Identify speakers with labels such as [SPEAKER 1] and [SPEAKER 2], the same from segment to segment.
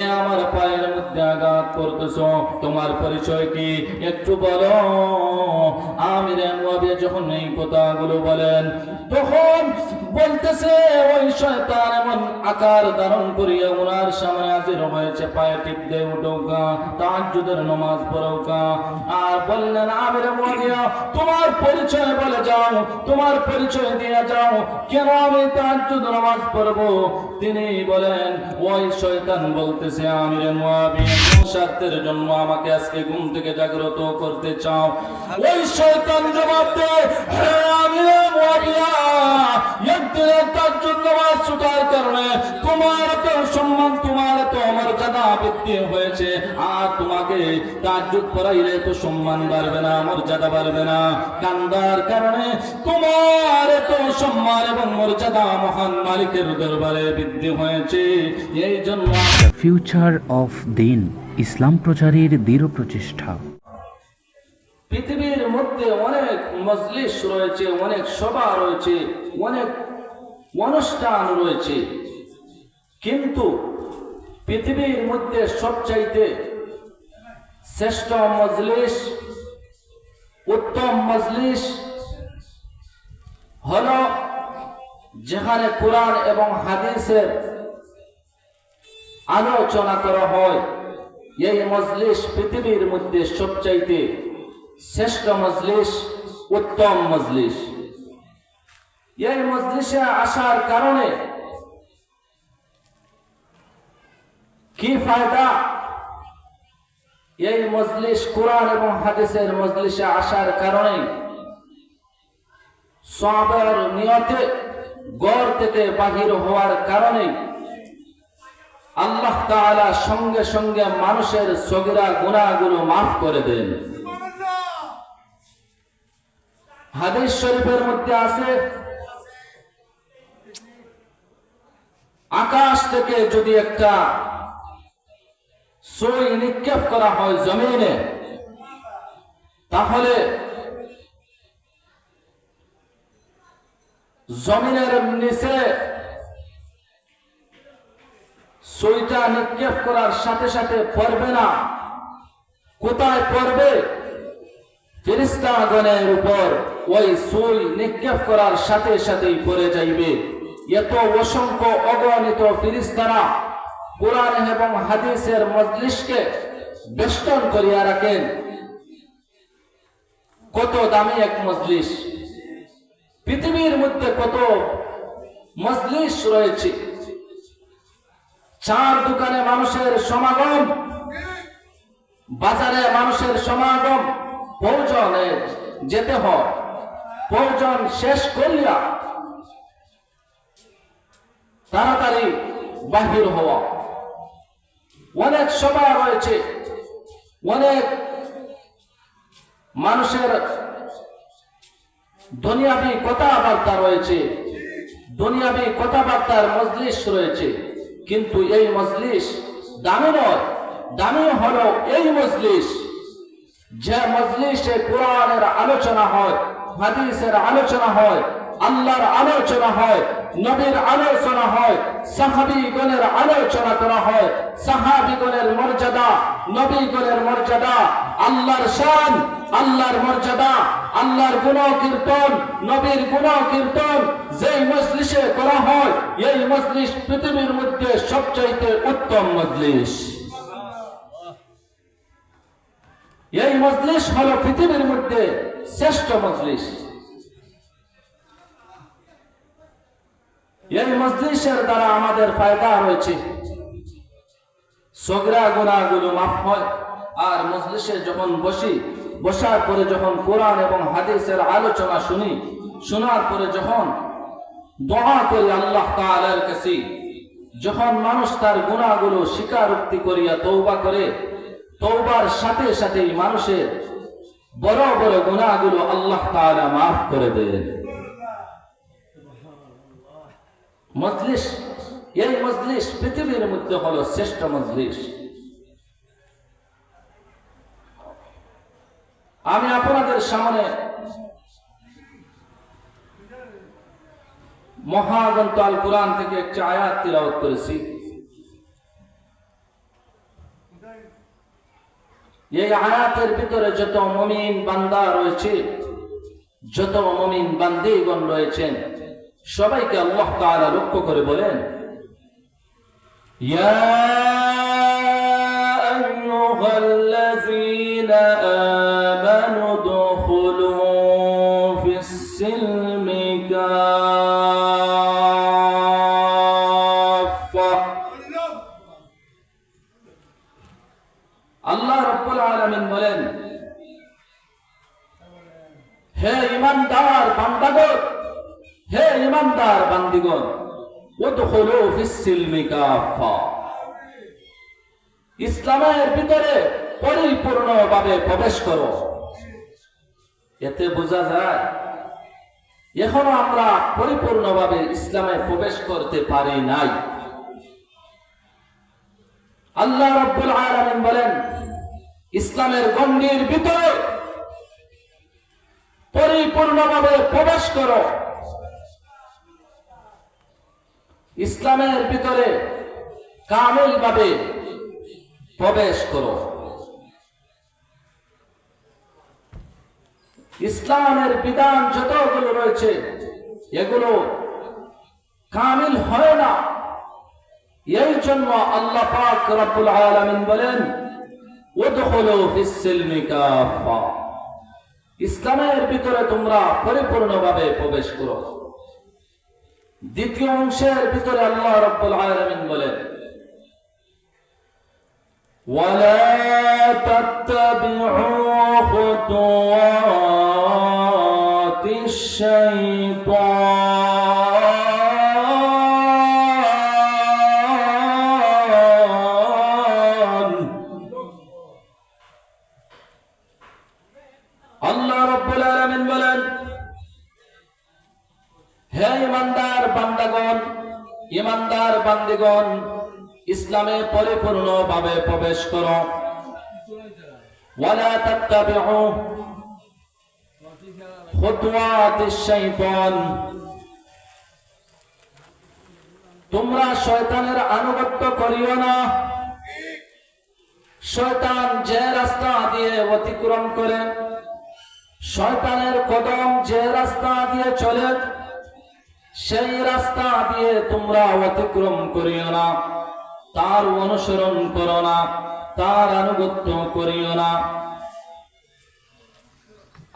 [SPEAKER 1] আমার পায়ের মধ্যে আঘাত করতেছ, তোমার পরিচয় কি? একটু বলো। আমির যখন এই কথাগুলো বলেন, তখন বলতেছে ওই শয়তান এমন আকার ধারণ করিয়া ওনার সামনে হাজির হয়েছে। পায়ে টিপ দিয়ে উঠোকা তাহাজ্জুদের নামাজ পড়োকা আর বললেন আমির মুয়াবিয়া তোমার পরিচয় বলে যাও তোমার পরিচয় দিয়ে যাও কেন আমি তাহাজ্জুদ নামাজ পড়ব? তিনি বলেন ওই শয়তান বলতেছে আমির কোন স্বার্থের জন্য আমাকে আজকে ঘুম থেকে জাগ্রত করতে চাও? ওই শয়তান জবাব দেয় হে আমির মুয়াবিয়া একদিনের তাহাজ্জুদ নামাজ ছুটার কারণে তোমার তো সম্মান তোমার তো মর্যাদা বৃদ্ধি হয়েছে। আর তোমাকে তাহাজ্জুদ পড়াইলে তো সম্মান বাড়বে না মর্যাদা বাড়বে না। কান্দার কারণে তোমার তো সম্মান এবং মর্যাদা মহান মালিকের দরবারে বৃদ্ধি হয়েছে। এই জন্য
[SPEAKER 2] ফিউচার অফ দিন ইসলাম প্রচারের দৃঢ় প্রচেষ্টা
[SPEAKER 1] পৃথিবীর মধ্যে অনেক মজলিস রয়েছে অনেক সভা রয়েছে অনেক অনুষ্ঠান রয়েছে। কিন্তু পৃথিবীর মধ্যে সবচাইতে শ্রেষ্ঠ মজলিস, উত্তম মজলিস হল যেখানে কোরআন এবং হাদিসের আলোচনা করা হয়। এই মজলিস পৃথিবীর মধ্যে সবচাইতে শ্রেষ্ঠ মজলিস, উত্তম মজলিস। এই মজলিসে আসার কারণে কি ফায়দা? এই মজলিস কোরআন এবং হাদিসের মজলিসে আসার কারণে সবের নিয়তে গড় থেকে বাহির হওয়ার কারণে আল্লাহ তাআলা সঙ্গে সঙ্গে মানুষের সগিরা গুণাগুলো মাফ করে দেন। হাদিস শরীফের মধ্যে আছে আকাশ থেকে যদি একটা সই নিক্ষেপ করা হয় জমিনে, তাহলে জমিনের নিচে সইটা নিক্ষেপ করার সাথে সাথে পড়বে না। কোথায় পড়বে? ফেরিস্তাগণের উপর ওই সই নিক্ষেপ করার সাথে সাথেই পড়ে যাইবে। এত অসংখ্য অগণিত ফিরিস্তারা কোরআন এবং হাদিসের মজলিসকে বেষ্টন করিয়া রাখেন। কত দামি এক মজলিস। পৃথিবীর মধ্যে কত মজলিস রয়েছে। চার দোকানে মানুষের সমাগম, বাজারে মানুষের সমাগম প্রয়োজনে যেতে হয়। প্রয়োজন শেষ করিয়া তাড়াতাড়ি বাহির হওয়া। অনেক সভা রয়েছে। অনেক মানুষের দুনিয়াবি কথাবার্তা রয়েছে। দুনিয়াবি কথাবার্তার মজলিস রয়েছে। কিন্তু এই মজলিস দামি নয়। দামি হলো এই মজলিস যে মজলিসে কোরআনের আলোচনা হয়, হাদিসের আলোচনা হয় আল্লাহর আলোচনা হয়, নবীর আলোচনা হয়, সাহাবিগণের আলোচনা করা হয়, সাহাবিগণের মর্যাদা, নবীগণের মর্যাদা, আল্লাহর শান, আল্লাহর মর্যাদা, আল্লাহর গুণ কীর্তন নবীর গুণ কীর্তন যেই মজলিসে করা হয়, এই মজলিস পৃথিবীর মধ্যে সবচাইতে উত্তম মজলিস। এই মজলিস হলো পৃথিবীর মধ্যে শ্রেষ্ঠ মজলিস। এই মজলিসের দ্বারা আমাদের ফায়দা রয়েছে। সগরা গুণাগুলো মাফ হয়, আর মজলিসে যখন বসি, বসার পরে যখন কোরআন এবং হাদিসের আলোচনা শুনি, শোনার পরে যখন দোয়া করি আল্লাহ তাআলার কাছে, যখন মানুষ তার গুণাগুলো স্বীকারোক্তি করিয়া তৌবা করে তৌবার সাথে সাথেই মানুষের বড় বড় গুণাগুলো আল্লাহ তাআলা মাফ করে দেন। মজলিস এই মজলিস পৃথিবীর মধ্যে হলো শ্রেষ্ঠ মজলিস। আমি আপনাদের সামনে মহাগ্রন্থ আল কোরআন থেকে একটি আয়াত তিলাওয়াত করেছি। এই আয়াতের ভিতরে যত মমিন বান্দা রয়েছে, যত মমিন বান্দিগণ রয়েছেন সবাইকে আল্লাহ তাআলা লক্ষ্য করে বলেন, ইয়া আইয়ুহাল্লাযীনা আমানু দুখুলু ফিস-সিলমি কাফা আল্লাহ রব্বুল আলামিন বলেন, হে ইমানদার বান্দাগণ ইমানদার বান্দিগণ ফিস-সিলমি কাফা ইসলামের ভিতরে পরিপূর্ণভাবে প্রবেশ করো। এতে বোঝা যায়, এখনও আমরা পরিপূর্ণভাবে ইসলামে প্রবেশ করতে পারি নাই। আল্লাহ রব্বুল আলামিন বলেন, ইসলামের গণ্ডির ভিতরে পরিপূর্ণভাবে প্রবেশ করো। ইসলামের ভিতরে কামিল ভাবে প্রবেশ করো। ইসলামের বিধান যতগুলো রয়েছে, এগুলো কামিল হয় না। এই জন্য আল্লাহ পাক রব্বুল আলামিন বলেন ইসলামের ভিতরে তোমরা পরিপূর্ণভাবে প্রবেশ করো। দ্বিতীয় অংশের ভিতরে আল্লাহ রব্বুল আলামিন বলেন ولا تتبعوا خطوات الشيطان বান্দিগণ ইসলামে পরিপূর্ণভাবে প্রবেশ করো। তোমরা শয়তানের আনুগত্য করিও না। শয়তান যে রাস্তা দিয়ে অতিক্রম করে, শয়তানের কদম যে রাস্তা দিয়ে চলে সেই রাস্তা দিয়ে তোমরা অতিক্রম করিও না, তার অনুসরণ করো না, তার আনুগত্য করিও না।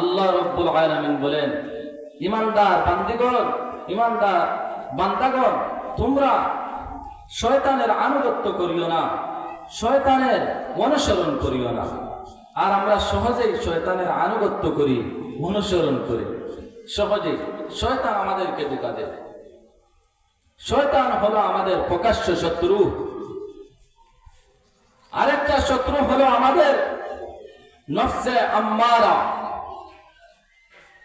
[SPEAKER 1] আল্লাহ রব্বুল আলামিন বলেন, ইমানদার বান্দিগণ, ইমানদার বান্দাগণ, তোমরা শয়তানের আনুগত্য করিও না, শয়তানের অনুসরণ করিও না। আর আমরা সহজেই শয়তানের আনুগত্য করি, অনুসরণ করি। সহজেই শয়তান আমাদেরকে ধোকা দেবে শয়তান হলো আমাদের প্রকাশ্য শত্রু। আরেকটা শত্রু হলো আমাদের নফসে আম্মারা।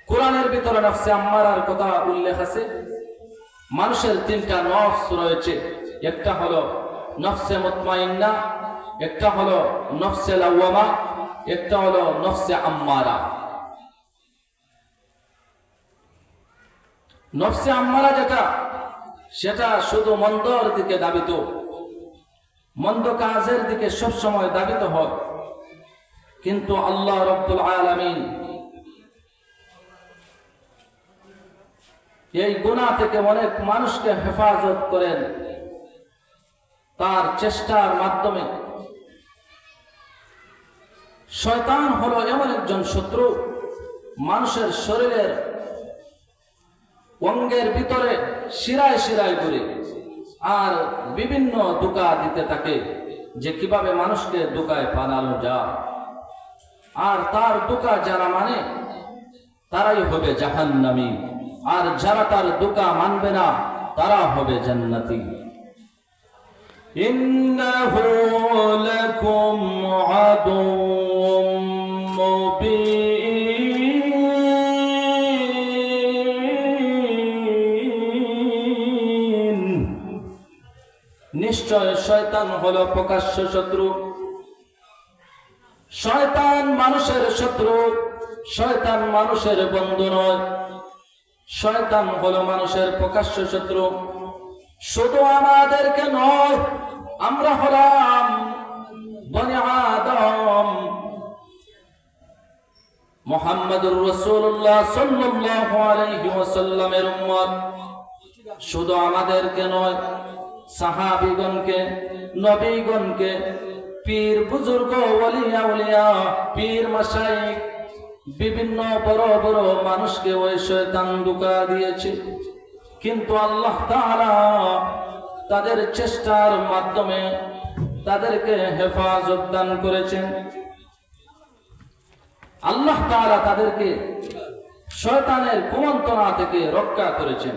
[SPEAKER 1] কোরআনের ভিতরে নফসে আম্মারার কথা উল্লেখ আছে। মানুষের তিনটা নফস রয়েছে। একটা হলো নফসে মুতমাইন্না, একটা হলো নফসে লাওয়ামা, একটা হলো নফসে আম্মারা। নফসে আম্মারা যেটা, সেটা শুধু মন্দর দিকে দাবিত। মন্দ কাজের দিকে সবসময় দাবিত হয়। কিন্তু আল্লাহ রব্বুল আলামিন এই গুণা থেকে অনেক মানুষকে হেফাজত করেন তার চেষ্টার মাধ্যমে। শয়তান হলো এমন একজন শত্রু, মানুষের শরীরের অঙ্গের ভিতরে শিরায় শিরায় ঘুরে। আর বিভিন্ন দোকা দিতে থাকে যে কীভাবে মানুষকে দোকায় পালানো যায়। আর তার দোকা যারা মানে তারাই হবে জাহান্নামি। আর যারা তার দোকা মানবে না, তারা হবে জান্নাতি। ইন্নাহু লাকুম আদু শয়তান হল প্রকাশ্য শত্রু। শয়তান মানুষের শত্রু, শয়তান মানুষের বন্ধু নয়। শয়তান হল মানুষের প্রকাশ্য শত্রু। শুধু আমাদেরকে নয়, আমরা হলাম বনে আদম। মোহাম্মদুর রসুল্লাহ সাল্লাহ আলহিমের উম্মত। শুধু আমাদেরকে নয় সাহাবিগণকে, নবীগণকে, পীর, বুজুর্গ, ওলিয়া, উলিয়া, পীর মাসাইক বিভিন্ন বড় বড় মানুষকে ওই শয়তান দুকা দিয়েছে। কিন্তু আল্লাহ তাহারা তাদের চেষ্টার মাধ্যমে তাদেরকে হেফাজত দান করেছেন। আল্লাহ তাহারা তাদেরকে শয়তানের কুমন্ত্রণা থেকে রক্ষা করেছেন।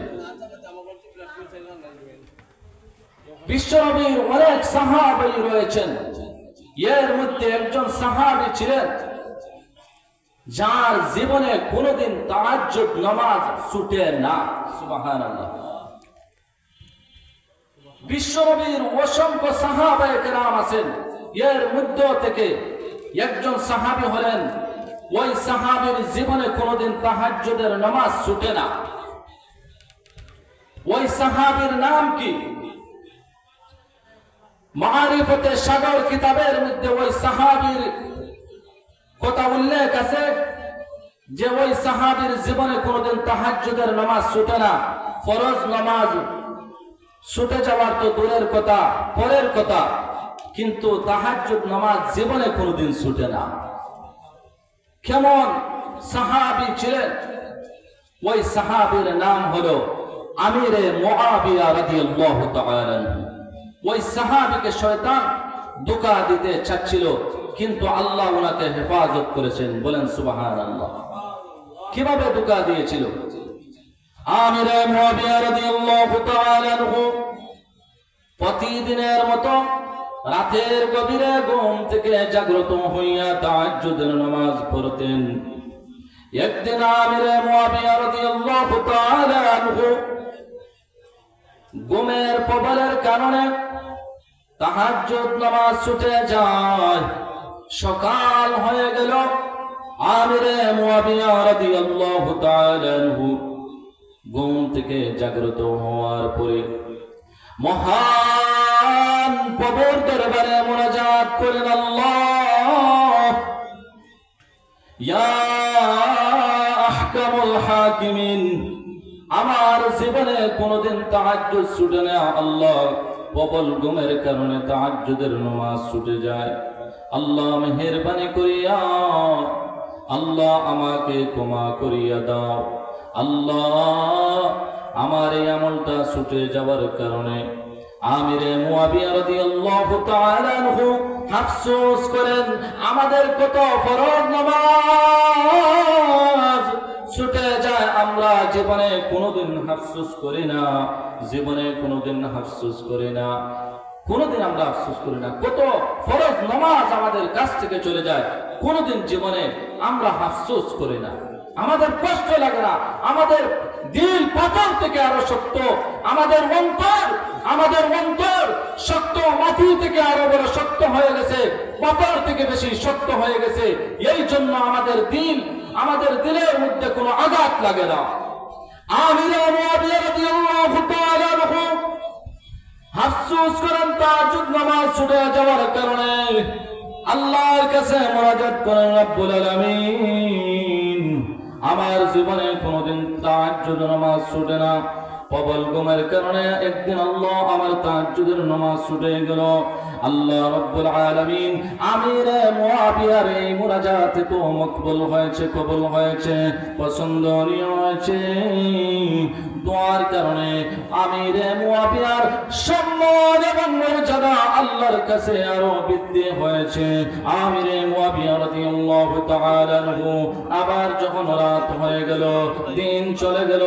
[SPEAKER 1] বিশ্বনবীর অনেক সাহাবী রয়েছেন। এর মধ্যে একজন সাহাবী ছিলেন, যার জীবনে কোনোদিন তাহাজ্জুদ নামাজ ছুটে না। বিশ্বনবীর অসংখ্য সাহাবায়ে কেরাম আছেন। এর মধ্যে থেকে একজন সাহাবী হলেন, ওই সাহাবীর জীবনে কোনোদিন তাহাজ্জুদের নামাজ ছুটে না। ওই সাহাবীর নাম কি? মারিফতে সাগর কিতাবের মধ্যে ওই সাহাবীর কথা উল্লেখ আছে যে ওই সাহাবীর জীবনে কোনোদিন তাহাজ্জুদের নামাজ ছুটে না। ফরজ নামাজ ছুটে যাওয়ার তো দূরের কথা, পরের কথা। কিন্তু তাহাজ্জুদ নামাজ জীবনে কোনোদিন ছুটে না। কেমন সাহাবী ছিলেন? ওই সাহাবীর নাম হলো আমিরে মুআবিয়া রাদিয়াল্লাহু তাআলা। ওই সাহাবীকে শয়তান ধোঁকা দিতে চাচ্ছিল, কিন্তু আল্লাহ ওনাকে হেফাজত করেছেন। বলেন, সুবহানাল্লাহ। কীভাবে ধোঁকা দিয়েছিল? প্রতিদিনের মতো রাতের থেকে জাগ্রত হইয়া নামাজ পড়তেন। একদিন আমিরে ঘুমের প্রবলের কারণে তাহাজ্জুদ নামাজ ছুটে যায়। সকাল হয়ে গেল। আমিরে আনহু ঘুম থেকে জাগ্রত হওয়ার পরে মহান প্রভুর দরবারে মোনাজাত করেন আল্লাহ। ইয়া আমার জীবনে কোনোদিন তাহাজ্জুদ ছুটে না, আল্লাহ। প্রবল ঘুমের কারণে তাহাজ্জুদের নামাজ ছুটে যায়। আল্লাহ মেহেরবানি করিয়া, আল্লাহ আমাকে ক্ষমা করিয়া দাও। আল্লাহ আমার এই আমলটা ছুটে যাওয়ার কারণে আমিরে মুয়াবিয়া রাদিয়াল্লাহু তাআলা আনহু আফসোস করেন, আমাদের কত ফরজ নামাজ। ছুটে যায়, আমরা জীবনে কোনোদিন আফসোস করি না, জীবনে কোনোদিন আফসোস করি না। কোনোদিন আমরা আফসোস করি না। কত ফরজ নামাজ আমাদের কাছ থেকে চলে যায়, কোনোদিন জীবনে আমরা আফসোস করি না। আমাদের কষ্ট লাগে না, আমাদের দিল পাথর থেকে আরও শক্ত, আমাদের অন্তর আমাদের অন্তর শক্ত, মাটি থেকে আরও বড় শক্ত হয়ে গেছে পাথর থেকে বেশি শক্ত হয়ে গেছে। এই জন্য আমাদের দিল আমাদের দিলের মধ্যে কোনো আঘাত লাগে না। নামাজ ছুটে কারণে আল্লাহর করেন আমার জীবনে কোনোদিন তাহাজ্জুদ নামাজ ছুটে না। প্রবল ঘুমের কারণে একদিন আল্লাহ আমার তাহাজ্জুদের নামাজ ছুটে গেল। আল্লাহ রব্বুল আলামিন এই তো মকবুল হয়েছে, কবুল হয়েছে, পছন্দনীয় হয়েছে। দোয়ার কারণে সম্মান এবং মর্যাদা আল্লাহর কাছে আরও বৃদ্ধি হয়েছে। রাদিয়াল্লাহু তাআলা আনহু আবার যখন রাত হয়ে গেল, দিন চলে গেল,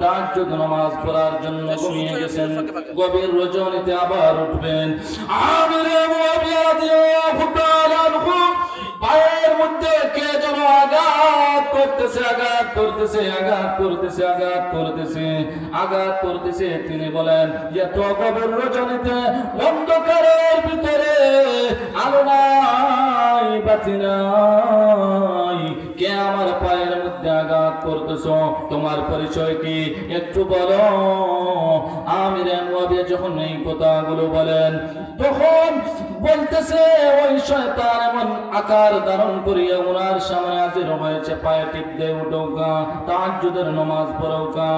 [SPEAKER 1] তাহাজ্জুদ নামাজ পড়ার জন্য ঘুমিয়ে গেছেন, গভীর রজনীতে আবার উঠবেন। আমির করতেছে, আঘাত করতেছে আঘাত করতেছে আঘাত করতেছে তিনি বলেন, এত রজনীতে অন্ধকারের ভিতরে আলো নাই, বাতি কে আমার পায়ের মধ্যে আঘাত করতেছ? তোমার পরিচয় কি? একটু বলো। আমির যখন এই কথাগুলো বলেন, তখন বলতেছে, ওই শয়তান এমন আকার ধারণ করিয়া ওনার সামনে হাজির হয়েছে। পায়ে টিপ দিয়ে উঠোকা যুদের নমাজ পড়োকা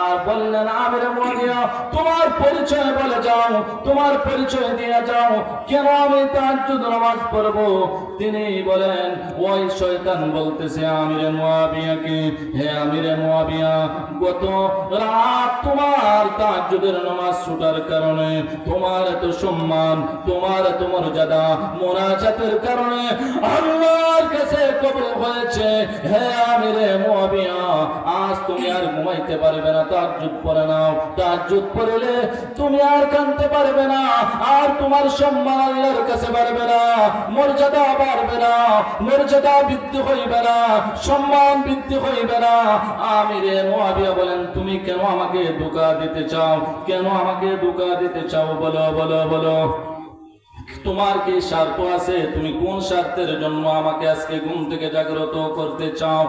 [SPEAKER 1] আর বললেন, আমিরে মুয়াবিয়া তোমার পরিচয় বলে যাও, তোমার পরিচয় দিয়ে যাও, কেন আমি তাহাজ্জুদ নামাজ পড়ব? তিনি বলেন, ওই শয়তান বলতেছে আমিরে মুয়াবিয়াকে হে আমিরে মুয়াবিয়া গত রাত তোমার তাহাজ্জুদের নামাজ ছুটার কারণে, তোমার এত সম্মান, তোমার এত মর্যাদা, মোনাজাতের কারণে আল্লাহর কাছে কবুল হয়েছে। হে আমিরে মুয়াবিয়া আজ তুমি আর ঘুমাইতে পারবে না তাহাজ্জুদ পড়ে নাও। তাহাজ্জুদ পড়লে তুমি আর কাঁদতে পারবে না, আর তোমার সম্মান আল্লাহর কাছে বাড়বে না, মর্যাদা বাড়বে না, মর্যাদা বৃদ্ধি হইবে না, সম্মান বৃদ্ধি হইবে না। আমিরে মুয়াবিয়া বলেন, তুমি কেন আমাকে ধোকা দিতে চাও? কেন আমাকে ধোকা দিতে চাও? বলো বলো বলো। তোমার কি স্বার্থ আছে? তুমি কোন স্বার্থের জন্য আমাকে আজকে ঘুম থেকে জাগ্রত করতে চাও?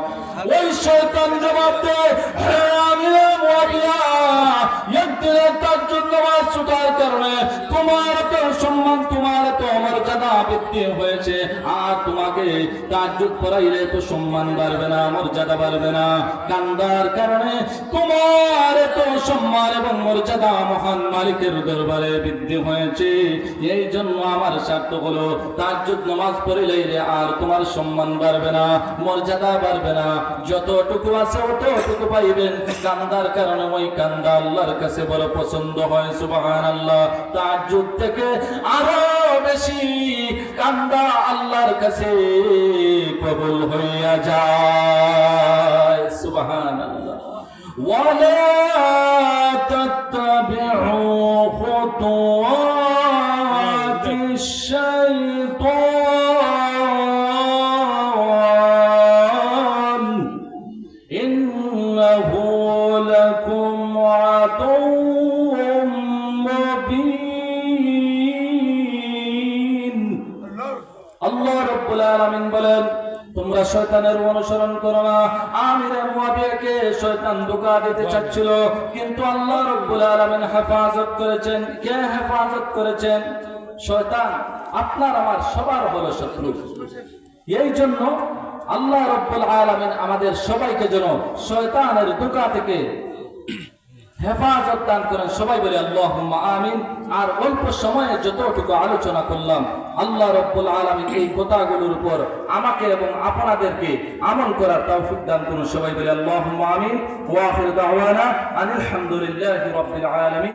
[SPEAKER 1] ওই শয়তান জবাব নামাজ ছুটার কারণে তোমার তো সম্মান, তোমার তো মর্যাদা বৃদ্ধি হয়েছে। আর তোমাকে তাজ্জুদ পড়াইলে তো সম্মান বাড়বে না, মর্যাদা বাড়বে না। কান্দার কারণে তোমার তো সম্মান এবং মর্যাদা মহান মালিকের দরবারে বৃদ্ধি হয়েছে। এই জন্য আমার স্বার্থ হলো, তাহাজ্জুদ নামাজ পড়ে রে আর তোমার সম্মান বাড়বে না, মর্যাদা বাড়বে না। যতটুকু আছে অতটুকু পাইবেন। কান্দার কারণে ওই কান্দা আল্লাহর কাছে বড় পছন্দ হয়, সুবহানাল্লাহ। তাহাজ্জুদ থেকে আরও বেশি কান্দা আল্লাহর কাছে কবুল হইয়া যায়, সুবহানাল্লাহ। ওয়ালা তাত্তাবিউ খুতুওয়াত শয়তানের অনুসরণ করো না। আমিরে মুয়াবিয়াকে শয়তান ধোঁকা দিতে চাচ্ছিল কিন্তু আল্লাহ রব্বুল আলামিন হেফাজত করেছেন। কে হেফাজত করেছেন? শয়তান আপনার আমার সবার বড় শত্রু। এই জন্য আল্লাহ রব্বুল আলামিন আমাদের সবাইকে যেন শয়তানের ধোঁকা থেকে হেফাজত দান করেন। সবাই বলে আল্লাহ আমিন। আর অল্প সময়ে যতটুকু আলোচনা করলাম, আল্লাহ রব্বুল আলমিন এই কথাগুলোর উপর আমাকে এবং আপনাদেরকে আমল করার তৌফিক দান করুন। সবাই বলে আল্লাহ আমিন। ওয়াফির আলহামদুলিল্লাহ রব্বুল আলামিন।